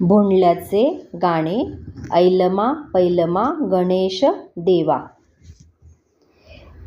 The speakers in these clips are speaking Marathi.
भोंडल्याचे गाणे ऐलमा पैलमा गणेश देवा.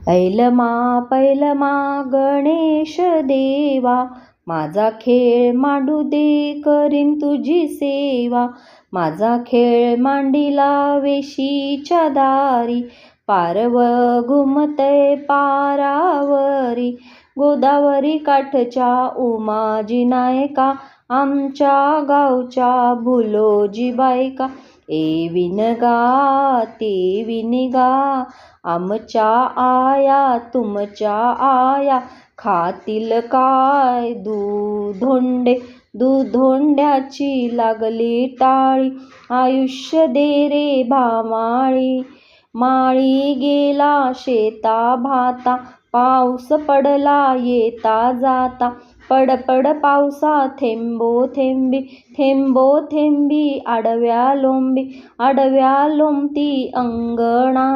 ऐलमा पैलमा गणेश देवा माझा खेळ मांडू दे करीन तुझी सेवा. माझा खेळ मांडीला वेशीच्या दारी पारव घुमतय पारावरी. गोदावरी काठच्या उमाजी नायका आमच्या गावच्या भुलोजी बायका ए विनगा ते विनिगा आमच्या आया तुमच्या आया खातील काय दूधोंडे? दूधोंड्याची लागली टाळी आयुष्य दे रे भामाळी. माळी गेला शेता भाता पाऊस पडला येता जाता. पड पड पावसा थेंबो थेंबी थेंबो थेंबी आडव्या लोंबी आडव्या लोंबती अंगणा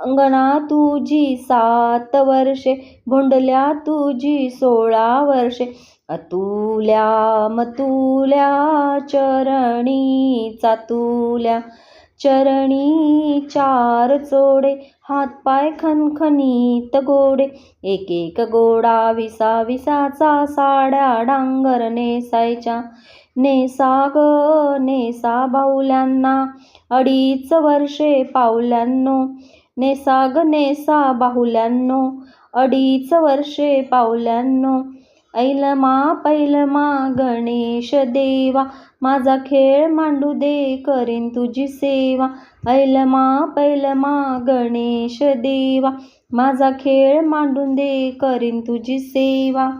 अंगणा तुझी सात वर्षे भोंडल्या तुझी सोळा वर्षे अतुल्या मतुल्या चरणी चातुल्या चरणी चार चोडे हातपाय खणखणीत गोडे. एक एक गोडा विसा विसाचा साड्या डांगर नेसायच्या. नेसा ग नेसा बाहुल्यांना अडीच वर्षे पावल्यांनो. नेसा ग नेसा बाहुल्यांनो अडीच वर्षे पावल्यांनो. ऐलमा पैलमा गणेश देवा माझा खेळ मांडू दे करीन तुझी सेवा. ऐलमा पैलमा गणेश देवा माझा खेळ मांडून दे करीन तुझी सेवा.